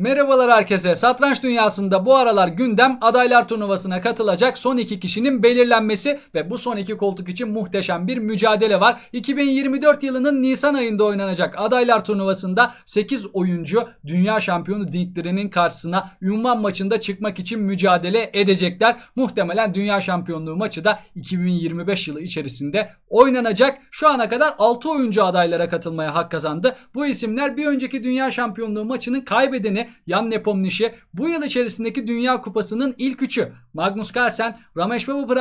Merhabalar herkese. Satranç dünyasında bu aralar gündem adaylar turnuvasına katılacak son iki kişinin belirlenmesi ve bu son iki koltuk için muhteşem bir mücadele var. 2024 yılının Nisan ayında oynanacak adaylar turnuvasında 8 oyuncu dünya şampiyonu Dinklerinin karşısına ünvan maçında çıkmak için mücadele edecekler. Muhtemelen dünya şampiyonluğu maçı da 2025 yılı içerisinde oynanacak. Şu ana kadar 6 oyuncu adaylara katılmaya hak kazandı. Bu isimler bir önceki dünya şampiyonluğu maçının kaybedeni Jan Nepomniachtchi bu yıl içerisindeki Dünya Kupası'nın ilk üçü. Magnus Carlsen, Ramesh Babu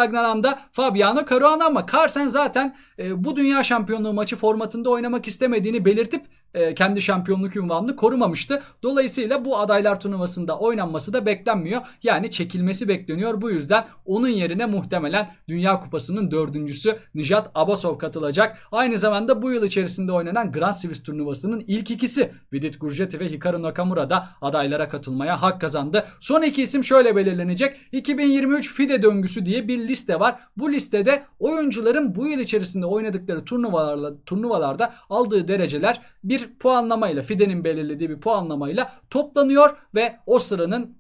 Fabiano Caruana ama Carlsen zaten e, bu dünya şampiyonluğu maçı formatında oynamak istemediğini belirtip e, kendi şampiyonluk ünvanını korumamıştı. Dolayısıyla bu adaylar turnuvasında oynanması da beklenmiyor. Yani çekilmesi bekleniyor. Bu yüzden onun yerine muhtemelen Dünya Kupası'nın dördüncüsü Nijat Abasov katılacak. Aynı zamanda bu yıl içerisinde oynanan Grand Swiss turnuvasının ilk ikisi Vidit Gurjeti ve Hikaru Nakamura da adaylara katılmaya hak kazandı. Son iki isim şöyle belirlenecek. 2023 FIDE döngüsü diye bir liste var. Bu listede oyuncuların bu yıl içerisinde oynadıkları turnuvalarla, turnuvalarda aldığı dereceler bir puanlamayla FIDE'nin belirlediği bir puanlamayla toplanıyor ve o sıranın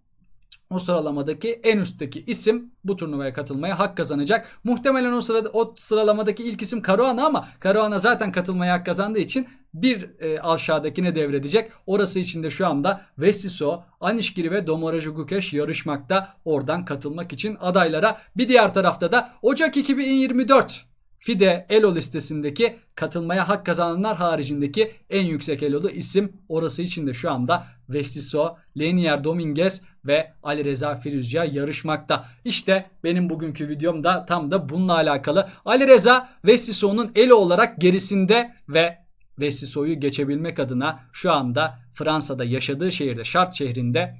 o sıralamadaki en üstteki isim bu turnuvaya katılmaya hak kazanacak. Muhtemelen o sırada o sıralamadaki ilk isim Caruana ama Caruana zaten katılmaya hak kazandığı için bir e, aşağıdakine devredecek. Orası için de şu anda Vesiso, Anişgiri ve Domoraju Gukesh yarışmakta oradan katılmak için adaylara. Bir diğer tarafta da Ocak 2024 FIDE ELO listesindeki katılmaya hak kazananlar haricindeki en yüksek ELO'lu isim orası için de şu anda Vesiso, Lenier Dominguez ve Ali Reza Firuzya yarışmakta. İşte benim bugünkü videom da tam da bununla alakalı. Ali Reza Vesiso'nun ELO olarak gerisinde ve Vesiso'yu geçebilmek adına şu anda Fransa'da yaşadığı şehirde, Şart şehrinde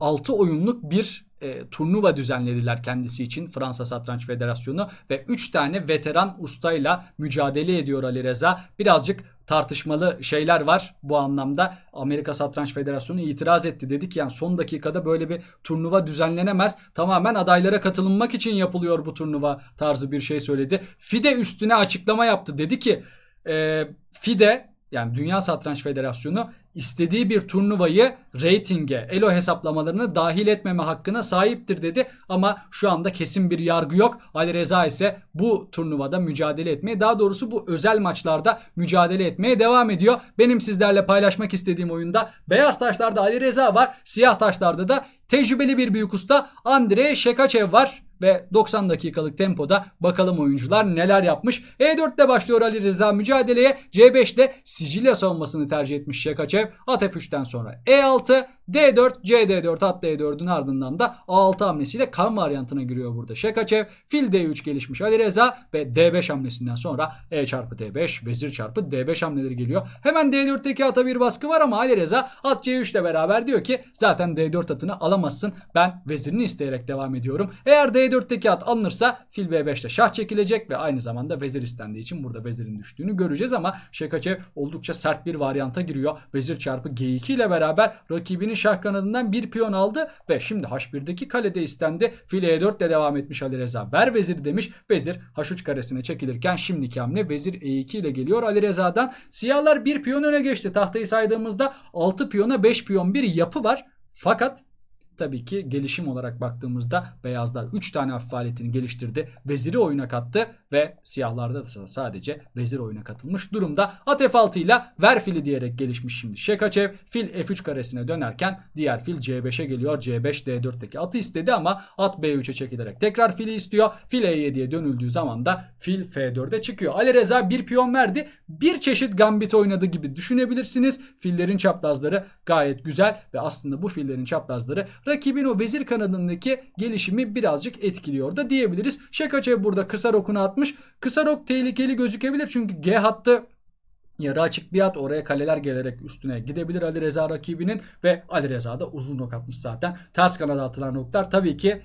6 oyunluk bir e, turnuva düzenlediler kendisi için Fransa Satranç Federasyonu ve 3 tane veteran ustayla mücadele ediyor Ali Reza. Birazcık tartışmalı şeyler var bu anlamda. Amerika Satranç Federasyonu itiraz etti. Dedik yani son dakikada böyle bir turnuva düzenlenemez. Tamamen adaylara katılınmak için yapılıyor bu turnuva tarzı bir şey söyledi. FIDE üstüne açıklama yaptı. Dedi ki e, FIDE yani Dünya Satranç Federasyonu istediği bir turnuvayı reytinge, elo hesaplamalarını dahil etmeme hakkına sahiptir dedi. Ama şu anda kesin bir yargı yok. Ali Reza ise bu turnuvada mücadele etmeye, daha doğrusu bu özel maçlarda mücadele etmeye devam ediyor. Benim sizlerle paylaşmak istediğim oyunda beyaz taşlarda Ali Reza var, siyah taşlarda da tecrübeli bir büyük usta Andrei Şekaçev var ve 90 dakikalık tempoda bakalım oyuncular neler yapmış. E4'te başlıyor Ali Rıza mücadeleye. C5'te Sicilya savunmasını tercih etmiş Şekaçev. At F3'ten sonra E6, D4, CD4 at D4'ün ardından da A6 hamlesiyle kan varyantına giriyor burada Şekaçev. Fil D3 gelişmiş Ali Reza ve D5 hamlesinden sonra E çarpı D5, vezir çarpı D5 hamleleri geliyor. Hemen D4'teki ata bir baskı var ama Ali Reza at C3 ile beraber diyor ki zaten D4 atını alamazsın. Ben vezirini isteyerek devam ediyorum. Eğer D4'teki at alınırsa fil B5'te şah çekilecek ve aynı zamanda vezir istendiği için burada vezirin düştüğünü göreceğiz ama Şekaçev oldukça sert bir varyanta giriyor. Vezir çarpı G2 ile beraber rakibinin şah kanadından bir piyon aldı ve şimdi H1'deki kalede istendi. Fil E4 ile devam etmiş Ali Reza. Ver vezir demiş. Vezir H3 karesine çekilirken şimdiki hamle vezir E2 ile geliyor Ali Reza'dan. Siyahlar bir piyon öne geçti. Tahtayı saydığımızda 6 piyona 5 piyon bir yapı var. Fakat tabii ki gelişim olarak baktığımızda beyazlar 3 tane hafif aletini geliştirdi. Veziri oyuna kattı ve siyahlarda da sadece vezir oyuna katılmış durumda. At F6 ile ver fili diyerek gelişmiş şimdi Şekaçev. Fil F3 karesine dönerken diğer fil C5'e geliyor. C5 D4'teki atı istedi ama at B3'e çekilerek tekrar fili istiyor. Fil E7'ye dönüldüğü zaman da fil F4'e çıkıyor. Ali Reza bir piyon verdi. Bir çeşit gambit oynadı gibi düşünebilirsiniz. Fillerin çaprazları gayet güzel ve aslında bu fillerin çaprazları rakibin o vezir kanadındaki gelişimi birazcık etkiliyor da diyebiliriz. Şekaçev burada kısa rokunu atmış. Kısa rok tehlikeli gözükebilir çünkü G hattı Yarı açık bir at oraya kaleler gelerek üstüne gidebilir Ali Reza rakibinin ve Ali Reza da uzun nok atmış zaten. Ters kanada atılan noklar tabii ki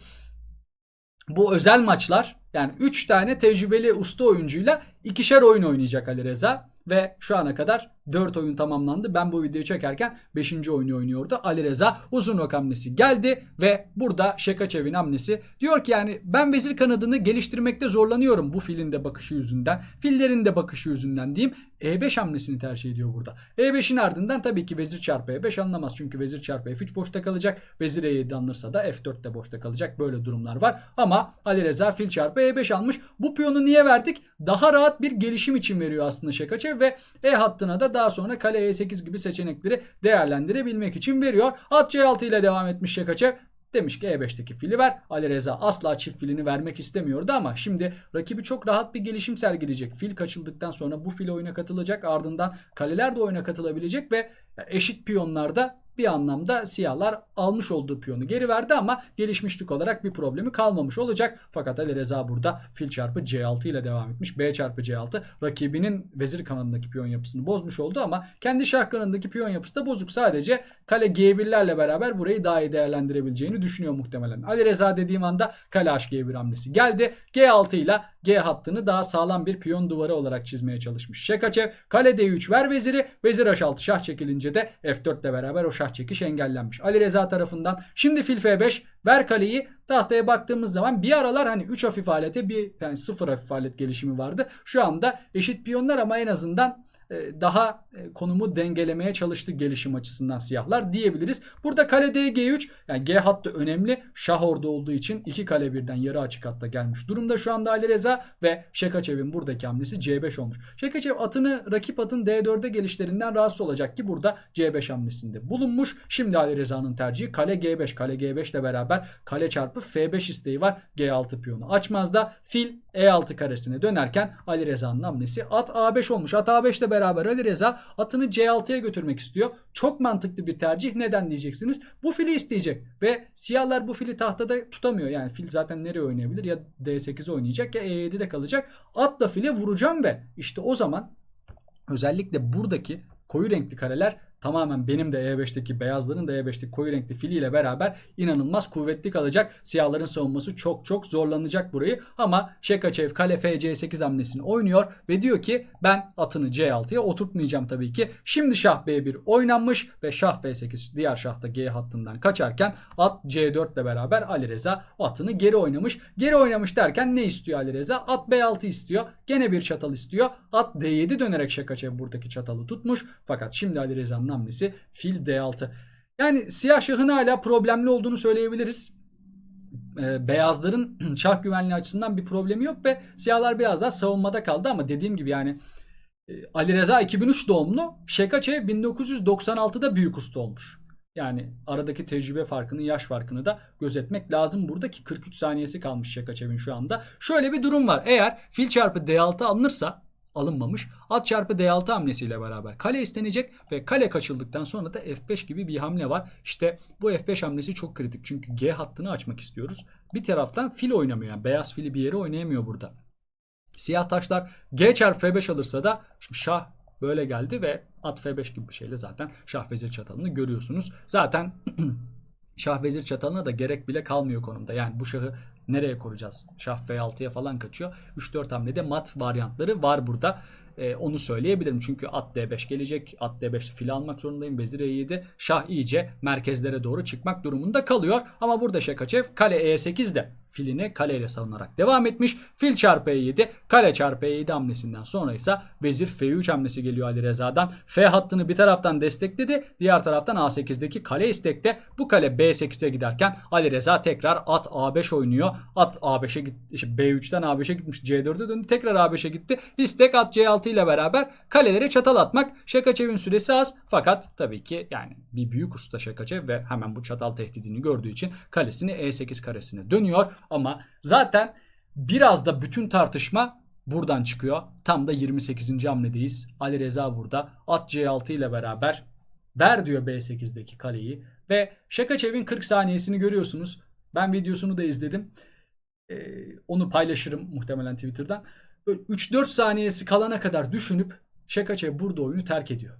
bu özel maçlar yani 3 tane tecrübeli usta oyuncuyla ikişer oyun oynayacak Ali Reza ve şu ana kadar 4 oyun tamamlandı. Ben bu videoyu çekerken 5. oyunu oynuyordu. Ali Reza uzun ok hamlesi geldi ve burada Şekaçev'in hamlesi diyor ki yani ben vezir kanadını geliştirmekte zorlanıyorum bu filin de bakışı yüzünden. Fillerin de bakışı yüzünden diyeyim. E5 hamlesini tercih ediyor burada. E5'in ardından tabii ki vezir çarpı E5 anlamaz. Çünkü vezir çarpı F3 boşta kalacak. Vezir E7 alınırsa da F4 de boşta kalacak. Böyle durumlar var. Ama Ali Reza fil çarpı E5 almış. Bu piyonu niye verdik? Daha rahat bir gelişim için veriyor aslında Şekaçev ve E hattına da daha sonra kale E8 gibi seçenekleri değerlendirebilmek için veriyor. At C6 ile devam etmiş Şekaçev. Demiş ki E5'teki fili ver. Ali Reza asla çift filini vermek istemiyordu ama şimdi rakibi çok rahat bir gelişim sergileyecek. Fil kaçıldıktan sonra bu fil oyuna katılacak. Ardından kaleler de oyuna katılabilecek ve eşit piyonlarda bir anlamda siyahlar almış olduğu piyonu geri verdi ama gelişmişlik olarak bir problemi kalmamış olacak. Fakat Ali Reza burada fil çarpı C6 ile devam etmiş. B çarpı C6 rakibinin vezir kanadındaki piyon yapısını bozmuş oldu ama kendi şah kanadındaki piyon yapısı da bozuk. Sadece kale G1'lerle beraber burayı daha iyi değerlendirebileceğini düşünüyor muhtemelen. Ali Reza dediğim anda kale H-G1 hamlesi geldi. G6 ile G hattını daha sağlam bir piyon duvarı olarak çizmeye çalışmış. Şekaçev kale D3 ver veziri. Vezir H6 şah çekilince de F4 ile beraber o şah çekiş engellenmiş. Ali Reza tarafından şimdi fil F5 ver kaleyi tahtaya baktığımız zaman bir aralar hani 3 hafif alete bir yani 0 hafif alet gelişimi vardı. Şu anda eşit piyonlar ama en azından daha e, konumu dengelemeye çalıştı gelişim açısından siyahlar diyebiliriz. Burada kale D G3 yani G hattı önemli. Şah orada olduğu için iki kale birden yarı açık hatta gelmiş durumda şu anda Ali Reza ve Şekaçev'in buradaki hamlesi C5 olmuş. Şekaçev atını rakip atın D4'e gelişlerinden rahatsız olacak ki burada C5 hamlesinde bulunmuş. Şimdi Ali Reza'nın tercihi kale G5. Kale G5 ile beraber kale çarpı F5 isteği var. G6 piyonu açmaz da fil E6 karesine dönerken Ali Reza'nın hamlesi at A5 olmuş. At A5 ile beraber Ali Reza atını C6'ya götürmek istiyor. Çok mantıklı bir tercih. Neden diyeceksiniz? Bu fili isteyecek ve siyahlar bu fili tahtada tutamıyor. Yani fil zaten nereye oynayabilir? Ya D8'e oynayacak ya E7'de kalacak. Atla file vuracağım ve işte o zaman özellikle buradaki koyu renkli kareler tamamen benim de E5'teki beyazların da E5'teki koyu renkli filiyle beraber inanılmaz kuvvetli kalacak. Siyahların savunması çok çok zorlanacak burayı. Ama Şekaçev kale FC8 hamlesini oynuyor ve diyor ki ben atını C6'ya oturtmayacağım tabii ki. Şimdi şah B1 oynanmış ve şah F8 diğer şahta G hattından kaçarken at C4 ile beraber Ali Reza atını geri oynamış. Geri oynamış derken ne istiyor Ali Reza? At B6 istiyor. Gene bir çatal istiyor. At D7 dönerek Şakaçev buradaki çatalı tutmuş. Fakat şimdi Ali Reza'nın hamlesi fil D6. Yani siyah şahın hala problemli olduğunu söyleyebiliriz. Ee, beyazların şah güvenliği açısından bir problemi yok ve siyahlar biraz daha savunmada kaldı ama dediğim gibi yani e, Ali Reza 2003 doğumlu, Şekaçev 1996'da büyük usta olmuş. Yani aradaki tecrübe farkını, yaş farkını da gözetmek lazım. Buradaki 43 saniyesi kalmış Şekaçev'in şu anda. Şöyle bir durum var. Eğer fil çarpı D6 alınırsa alınmamış. At çarpı D6 hamlesiyle beraber kale istenecek ve kale kaçıldıktan sonra da F5 gibi bir hamle var. İşte bu F5 hamlesi çok kritik çünkü G hattını açmak istiyoruz. Bir taraftan fil oynamıyor yani beyaz fili bir yere oynayamıyor burada. Siyah taşlar G çarpı F5 alırsa da şimdi şah böyle geldi ve at F5 gibi bir şeyle zaten şah vezir çatalını görüyorsunuz. Zaten şah vezir çatalına da gerek bile kalmıyor konumda. Yani bu şahı nereye koruyacağız? Şah F6'ya falan kaçıyor. 3-4 hamlede mat varyantları var burada. Ee, onu söyleyebilirim. Çünkü at D5 gelecek. At D5 fil almak zorundayım. Vezir E7. Şah iyice merkezlere doğru çıkmak durumunda kalıyor. Ama burada Şekaçev kale E8 de filini kaleyle savunarak devam etmiş. Fil çarpı E7, kale çarpı E7 hamlesinden sonra ise vezir F3 hamlesi geliyor Ali Reza'dan. F hattını bir taraftan destekledi. Diğer taraftan A8'deki kale istekte. Bu kale B8'e giderken Ali Reza tekrar at A5 oynuyor. At A5'e gitti. işte B3'ten A5'e gitmiş. C4'e döndü. Tekrar A5'e gitti. İstek at C6 ile beraber kalelere çatal atmak. Şakaçev'in süresi az. Fakat tabii ki yani bir büyük usta Şakaçev ve hemen bu çatal tehdidini gördüğü için kalesini E8 karesine dönüyor. Ama zaten biraz da bütün tartışma buradan çıkıyor. Tam da 28. hamledeyiz. Ali Reza burada at C6 ile beraber ver diyor B8'deki kaleyi ve Şakaçev'in 40 saniyesini görüyorsunuz. Ben videosunu da izledim. Ee, onu paylaşırım muhtemelen Twitter'dan. Böyle 3-4 saniyesi kalana kadar düşünüp Şakaçev burada oyunu terk ediyor.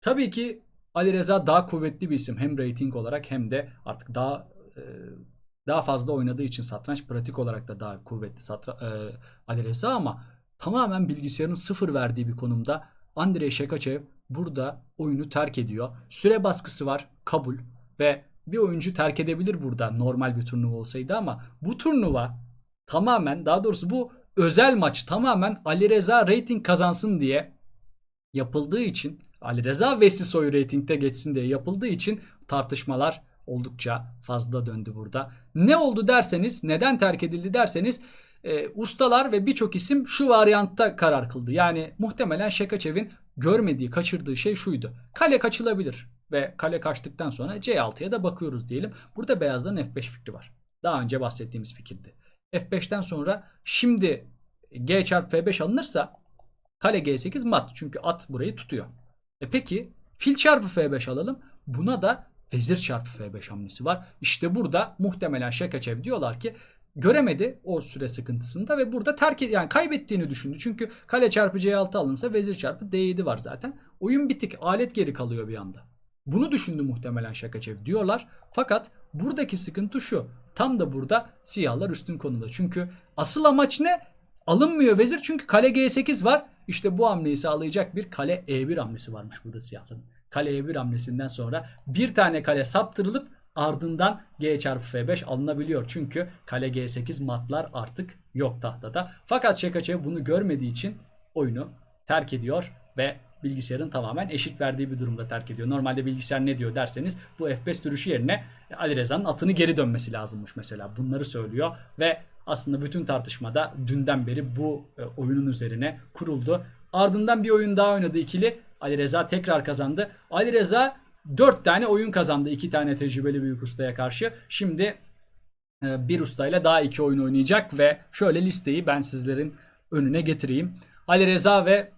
Tabii ki Ali Reza daha kuvvetli bir isim hem rating olarak hem de artık daha e, daha fazla oynadığı için satranç pratik olarak da daha kuvvetli satra, e, Reza ama tamamen bilgisayarın sıfır verdiği bir konumda Andrei Şekaçev burada oyunu terk ediyor. Süre baskısı var. Kabul. Ve bir oyuncu terk edebilir burada normal bir turnuva olsaydı ama bu turnuva tamamen daha doğrusu bu özel maç tamamen Ali Reza rating kazansın diye yapıldığı için Ali Reza Vesisoy ratingde geçsin diye yapıldığı için tartışmalar oldukça fazla döndü burada. Ne oldu derseniz, neden terk edildi derseniz e, ustalar ve birçok isim şu varyantta karar kıldı. Yani muhtemelen Şekaçev'in görmediği, kaçırdığı şey şuydu. Kale kaçılabilir ve kale kaçtıktan sonra C6'ya da bakıyoruz diyelim. Burada beyazların F5 fikri var. Daha önce bahsettiğimiz fikirdi. F5'ten sonra şimdi G çarpı F5 alınırsa kale G8 mat. Çünkü at burayı tutuyor. E peki fil çarpı F5 alalım. Buna da vezir çarpı F5 hamlesi var. İşte burada muhtemelen Şekaçev diyorlar ki göremedi o süre sıkıntısında ve burada terk yani kaybettiğini düşündü. Çünkü kale çarpı C6 alınsa vezir çarpı D7 var zaten. Oyun bitik. Alet geri kalıyor bir anda. Bunu düşündü muhtemelen Şakaçev diyorlar. Fakat buradaki sıkıntı şu. Tam da burada siyahlar üstün konuda. Çünkü asıl amaç ne? Alınmıyor vezir çünkü kale G8 var. İşte bu hamleyi sağlayacak bir kale E1 hamlesi varmış burada siyahların. Kale E1 hamlesinden sonra bir tane kale saptırılıp ardından G çarpı F5 alınabiliyor. Çünkü kale G8 matlar artık yok tahtada. Fakat Şekaçev bunu görmediği için oyunu terk ediyor ve bilgisayarın tamamen eşit verdiği bir durumda terk ediyor. Normalde bilgisayar ne diyor derseniz bu F5 sürüşü yerine Ali Reza'nın atını geri dönmesi lazımmış mesela. Bunları söylüyor ve aslında bütün tartışmada dünden beri bu e, oyunun üzerine kuruldu. Ardından bir oyun daha oynadı ikili. Ali Reza tekrar kazandı. Ali Reza 4 tane oyun kazandı. 2 tane tecrübeli büyük ustaya karşı. Şimdi e, bir ustayla daha iki oyun oynayacak ve şöyle listeyi ben sizlerin önüne getireyim. Ali Reza ve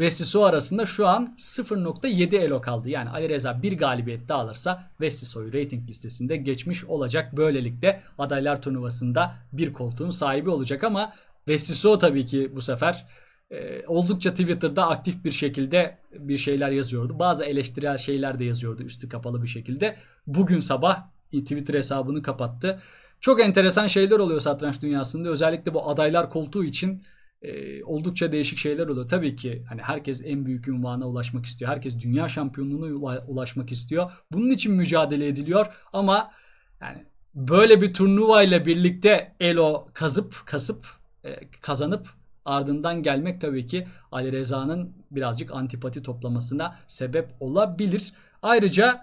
Vestiso arasında şu an 0.7 elo kaldı. Yani Ali Reza bir galibiyet daha alırsa Vestiso'yu rating listesinde geçmiş olacak. Böylelikle adaylar turnuvasında bir koltuğun sahibi olacak ama Vestiso tabii ki bu sefer e, oldukça Twitter'da aktif bir şekilde bir şeyler yazıyordu. Bazı eleştirel şeyler de yazıyordu üstü kapalı bir şekilde. Bugün sabah Twitter hesabını kapattı. Çok enteresan şeyler oluyor satranç dünyasında. Özellikle bu adaylar koltuğu için e, oldukça değişik şeyler oluyor. Tabii ki hani herkes en büyük ünvana ulaşmak istiyor. Herkes dünya şampiyonluğuna ulaşmak istiyor. Bunun için mücadele ediliyor ama yani böyle bir turnuva ile birlikte elo kazıp kasıp e, kazanıp ardından gelmek tabii ki Ali Reza'nın birazcık antipati toplamasına sebep olabilir. Ayrıca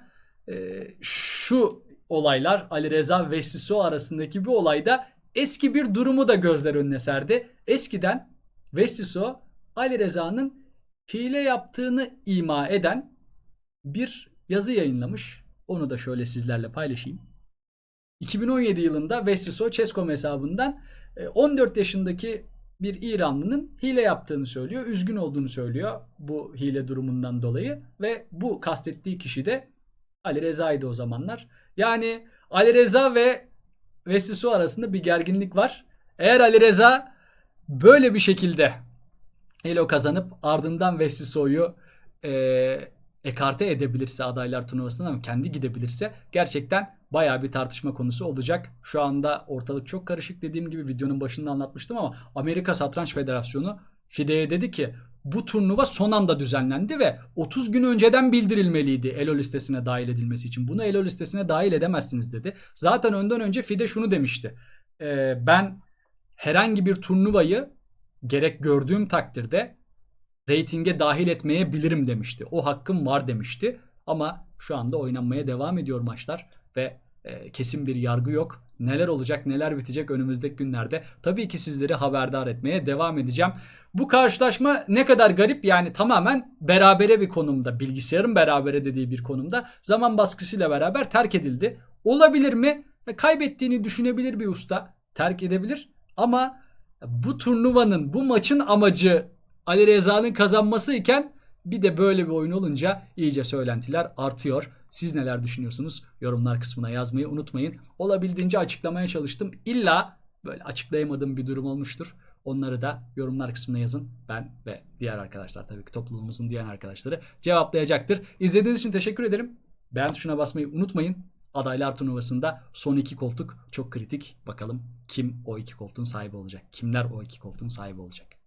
e, şu olaylar Ali Reza ve Siso arasındaki bir olayda eski bir durumu da gözler önüne serdi. Eskiden Vestiso Ali Reza'nın hile yaptığını ima eden bir yazı yayınlamış. Onu da şöyle sizlerle paylaşayım. 2017 yılında Vestiso Chess.com hesabından 14 yaşındaki bir İranlının hile yaptığını söylüyor. Üzgün olduğunu söylüyor bu hile durumundan dolayı. Ve bu kastettiği kişi de Ali Reza'ydı o zamanlar. Yani Ali Reza ve Vestiso arasında bir gerginlik var. Eğer Ali Reza böyle bir şekilde Elo kazanıp ardından Vestiso'yu e, ekarte edebilirse adaylar turnuvasından ama kendi gidebilirse gerçekten baya bir tartışma konusu olacak. Şu anda ortalık çok karışık dediğim gibi videonun başında anlatmıştım ama Amerika Satranç Federasyonu FIDE'ye dedi ki bu turnuva son anda düzenlendi ve 30 gün önceden bildirilmeliydi Elo listesine dahil edilmesi için. Bunu Elo listesine dahil edemezsiniz dedi. Zaten önden önce FIDE şunu demişti. Ee, ben herhangi bir turnuvayı gerek gördüğüm takdirde reytinge dahil etmeye bilirim demişti. O hakkım var demişti. Ama şu anda oynanmaya devam ediyor maçlar ve e, kesin bir yargı yok. Neler olacak, neler bitecek önümüzdeki günlerde. Tabii ki sizleri haberdar etmeye devam edeceğim. Bu karşılaşma ne kadar garip yani tamamen berabere bir konumda, bilgisayarın berabere dediği bir konumda zaman baskısıyla beraber terk edildi. Olabilir mi? E, kaybettiğini düşünebilir bir usta. Terk edebilir ama bu turnuvanın, bu maçın amacı Ali Reza'nın kazanması iken bir de böyle bir oyun olunca iyice söylentiler artıyor. Siz neler düşünüyorsunuz? Yorumlar kısmına yazmayı unutmayın. Olabildiğince açıklamaya çalıştım. İlla böyle açıklayamadığım bir durum olmuştur. Onları da yorumlar kısmına yazın. Ben ve diğer arkadaşlar tabii ki topluluğumuzun diğer arkadaşları cevaplayacaktır. İzlediğiniz için teşekkür ederim. Beğen tuşuna basmayı unutmayın. Adaylar turnuvasında son iki koltuk çok kritik. Bakalım kim o iki koltuğun sahibi olacak? Kimler o iki koltuğun sahibi olacak?